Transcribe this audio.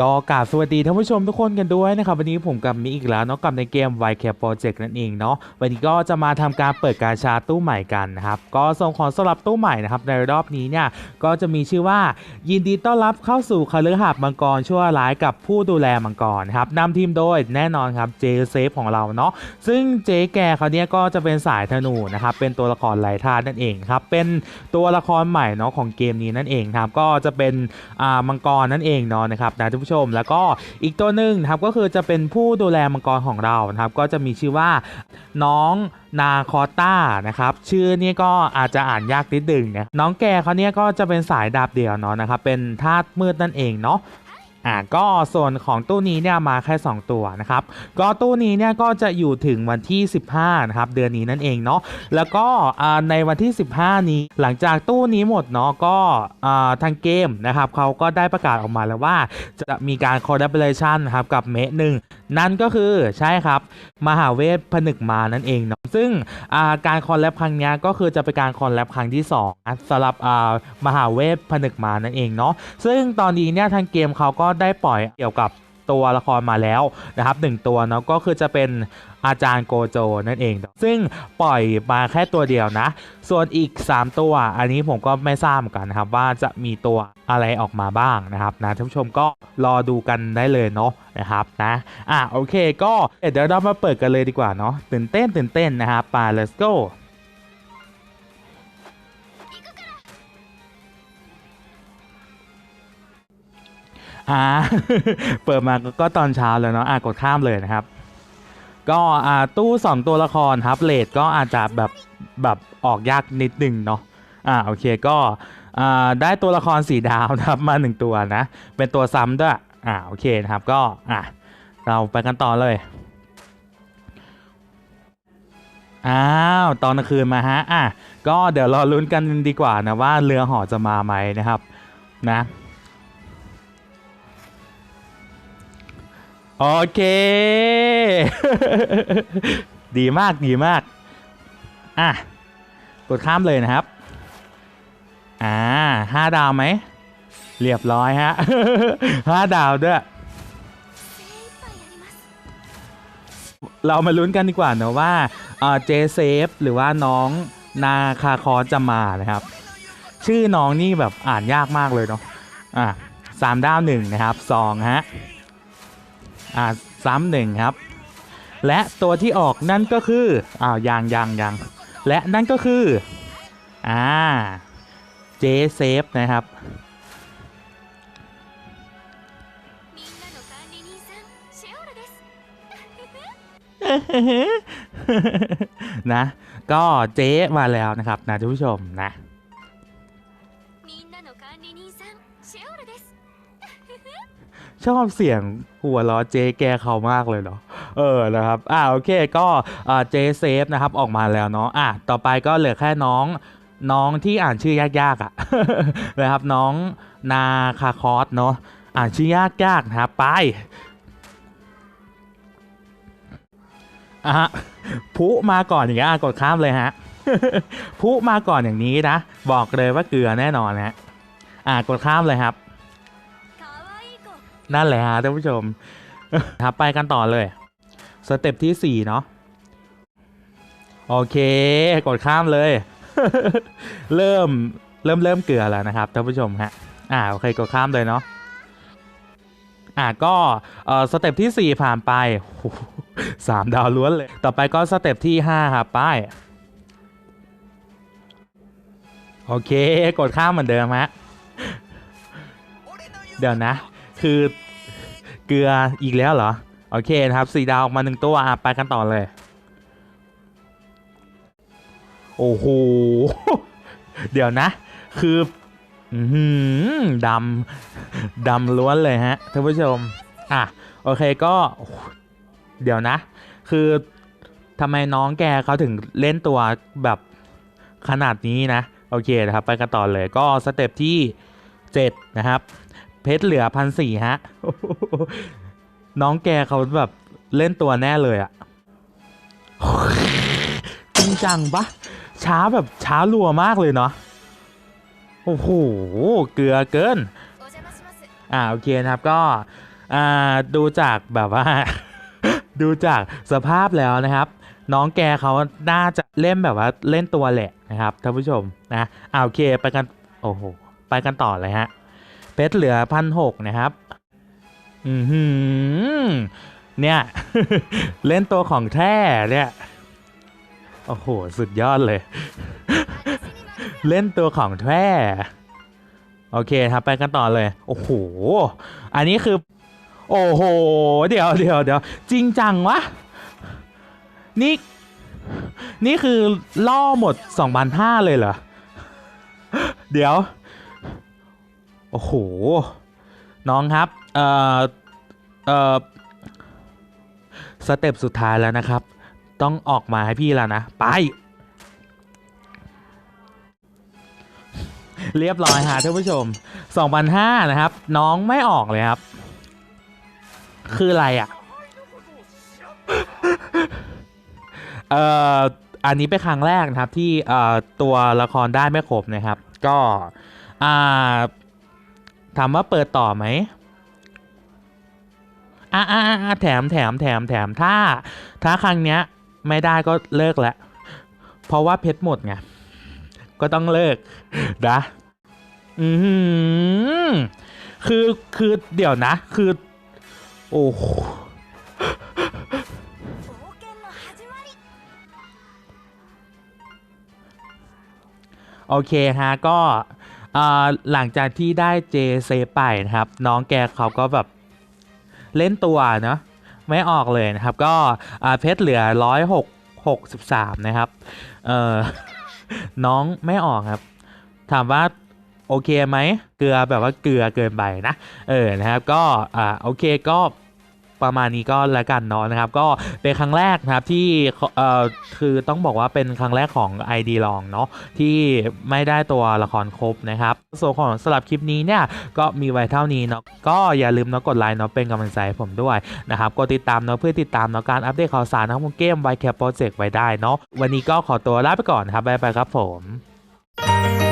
ก็กราบสวัสดีท่านผู้ชมทุกคนกันด้วยนะครับวันนี้ผมกับมิอีกแล้วเนาะกับในเกม y c a p Project นั่นเองเนาะวันนี้ก็จะมาทำการเปิดการชาตู้ใหม่กันนะครับก็ส่งของสำหรับตู้ใหม่นะครับในรอบนี้เนี่ยก็จะมีชื่อว่ายินดีต้อนรับเข้าสู่คฤหาสน์มังกรชั่วร้ายกับผู้ดูแลมังกรครับนำทีมโดยแน่นอนครับเจเซฟของเราเนาะซึ่งเจแกเขาเนี่ยก็จะเป็นสายธนูนะครับเป็นตัวละครไร้ธาตุนั่นเองครับเป็นตัวละครใหม่เนาะของเกมนี้นั่นเองครับก็จะเป็นอ่ามังกรนั่นเองเนาะนะครับนะท่านผู้ชม แล้วก็อีกตัวหนึ่งนะครับก็คือจะเป็นผู้ดูแลมังกรของเรานะครับ ก็จะมีชื่อว่าน้องนาคอต้านะครับชื่อนี่ก็อาจจะอ่านยากนิดนึงนะน้องแกเขาเนี่ยก็จะเป็นสายดาบเดี่ยวเนาะนะครับเป็นธาตุมืดนั่นเองเนาะ อ่าก็ส่วนของตู้นี้เนี่ยมาแค่ 2 ตัวนะครับ ก็ตู้นี้เนี่ยก็จะอยู่ถึงวันที่ 15นะครับเดือนนี้นั่นเองเนาะแล้วก็ในวันที่ 15 นี้หลังจากตู้นี้หมดเนาะก็ทางเกมนะครับเขาก็ได้ประกาศออกมาแล้วว่าจะมีการ collaboration นครับกับเมะหนึ่งนั่นก็คือใช่ครับ มหาเวทผนึกมานั่นเองเนาะซึ่งการคอลแลบครั้งนี้ก็คือจะเป็นการคอลแลบครั้งที่2นะสำหรับมหาเวทผนึกมานั่นเองเนาะซึ่งตอนนี้เนี่ยทางเกมเขาก็ได้ปล่อยเกี่ยวกับตัวละครมาแล้วนะครับหนึ่งตัวเนาะก็คือจะเป็นอาจารย์โกโจนั่นเอง ซึ่งปล่อยมาแค่ตัวเดียวนะ ส่วนอีก 3 ตัว อันนี้ผมก็ไม่ทราบกันนะครับว่าจะมีตัวอะไรออกมาบ้างนะครับนะท่านผู้ชมก็รอดูกันได้เลยเนาะนะครับนะอะโอเคก็เดี๋ยวเรามาเปิดกันเลยดีกว่าเนาะตื่นเต้นตื่นเต้นนะครับไป let's go อ่าเปิดมาก็ตอนเช้าแล้วเนาะอะกดข้ามเลยนะครับ ก็อ่าตู้สองตัวละครครับเลทก็อาจจะแบบแบบออกยากนิดนึงเนาะอ่าโอเคก็อ่าได้ตัวละครสีดาวนะครับมาหนึ่งตัวนะ เป็นตัวซ้ำด้วยอ่าโอเคนะครับก็อะเราไปกันต่อเลยอ้าวตอนกลางคืนมาฮะอะก็เดี๋ยวรอลุ้นกันดีกว่านะว่าเรือห่อจะมาไหมนะครับ นะ โอเค ดีมากดีมาก อะ กดข้ามเลยนะครับ อ่าห้าดาวไหม เรียบร้อยฮะห้าดาวด้วย เรามาลุ้นกันดีกว่านะว่าเจเซฟหรือว่าน้องนาคาคอจะมานะครับ ชื่อน้องนี่แบบอ่านยากมากเลยเนาะ อะสามดาวหนึ่งนะครับสองฮะ อ่าซ้ำหนึ่งครับ และตัวที่ออกนั่นก็คืออ้าวยางยางยางและนั่นก็คืออ่าเจเซฟนะครับนะ ก็เจ๊มาแล้วนะครับนะทุกผู้ชมนะ ชอบเสียงหัวล้อเจแกเขามากเลยเนาะเออนะครับอ่าโอเคก็เจเซฟนะครับออกมาแล้วเนาะอะต่อไปก็เหลือแค่น้องน้องที่อ่านชื่อยากๆอะนะครับน้องนาคาคอสเนาะอ่านชื่อยากๆนะครับไปอะพุมาก่อนอย่างเงี้ยกดข้ามเลยฮะพุมาก่อนอย่างนี้นะ บอกเลยว่าเกลือแน่นอนฮนะอ่ากดข้ามเลยครับ นั่นแหละฮะท่านผู้ชมครับไปกันต่อเลยสเต็ปที่4เนาะโอเค กดข้ามเลย เริ่มเริ่มเริ่มเกลือแล้วนะครับท่านผู้ชมฮะอ่าโอเคกดข้ามเลยเนาะอ่าก็เอ่อสเต็ปที่ 4 ผ่านไปสามดาวล้วนเลย ต่อไปก็สเต็ปที่ 5 ครับไปโอเค กดข้ามเหมือนเดิมฮะ เดี๋ยวนะ คือ เกลืออีกแล้วเหรอ โอเคนะครับสี่ดาวออกมาหนึ่งตัวไปกันต่อเลย โอ้โห เดี๋ยวนะคืออือหือดำดำล้วนเลยฮะท่านผู้ชม อะ โอเคก็ เดี๋ยวนะ คือทำไมน้องแกเขาถึงเล่นตัวแบบขนาดนี้นะ โอเคนะครับ ไปกันต่อเลยก็สเต็ปที่ 7 นะครับ เพชรเหลือพันสี่ฮะ น้องแกเขาแบบเล่นตัวแน่เลยอะจริงจังปะช้าแบบช้ารัวมากเลยเนาะโอ้โหเกือเกิน อ่าโอเคนะครับก็อ่าดูจากแบบว่า ดูจากสภาพแล้วนะครับ น้องแกเขาน่าจะเล่นแบบว่าเล่นตัวแหละนะครับท่านผู้ชมนะอ่าโอเคไปกันโอ้โหไปกันต่อเลยฮะ เพชรเหลือพันหกนะครับ อือหือเนี่ย เล่นตัวของแท้เนี่ย โอ้โห สุดยอดเลย เล่นตัวของแท้โอเคครับไปกันต่อเลย โอ้โห อันนี้คือ โอ้โห เดี๋ยวเดี๋ยวเดี๋ยวจริงจังวะ นี่ นี่คือล่อหมด 2,500 เลยเหรอ เดี๋ยว โอ้โห น้องครับ เอ่อ เอ่อ สเต็ปสุดท้ายแล้วนะครับ ต้องออกมาให้พี่แล้วนะ ไป เรียบร้อยฮะท่านผู้ชม2,500นะครับ น้องไม่ออกเลยครับ คืออะไรอะ เอ่อ อันนี้เป็นครั้งแรกนะครับที่เอ่อตัวละครได้ไม่ครบนะครับ ก็ อ่า ถามว่าเปิดต่อไหมอ่าอ่แถมแถมแถมแถมถ้า ถ้าครั้งเนี้ย ไม่ได้ก็เลิกและเพราะว่าเพชรหมดไง ก็ต้องเลิกนะอืมคือคือเดี๋ยวนะ คือ โอ้โอเคฮะก็ หลังจากที่ได้เจเซไปนะครับ น้องแกเขาก็แบบเล่นตัวเนาะไม่ออกเลยนะครับ ก็เพชรเหลือร้อยหกหกสิบสามนะครับเออน้องไม่ออกครับ ถามว่าโอเคไหมเกลือแบบว่าเกลือเกินไปนะ เออนะครับ ก็อ่าโอเคก็ ประมาณนี้ก็แล้วกันเนาะนะครับ ก็เป็นครั้งแรกนะครับที่เอ่อคือต้องบอกว่าเป็นครั้งแรกของ ID ลองเนาะที่ไม่ได้ตัวละครครบนะครับส่วนของสำหรับคลิปนี้เนี่ยก็มีไว้เท่านี้เนาะก็อย่าลืมเนาะกดไลค์เนาะเป็นกำลังใจให้ผมด้วยนะครับกดติดตามเนาะเพื่อติดตามเนาะการอัปเดตข่าวสารของเกม y c a p Project ไว้ได้เนาะวันนี้ก็ขอตัวลาไปก่อนครับบ๊ายบายครับผม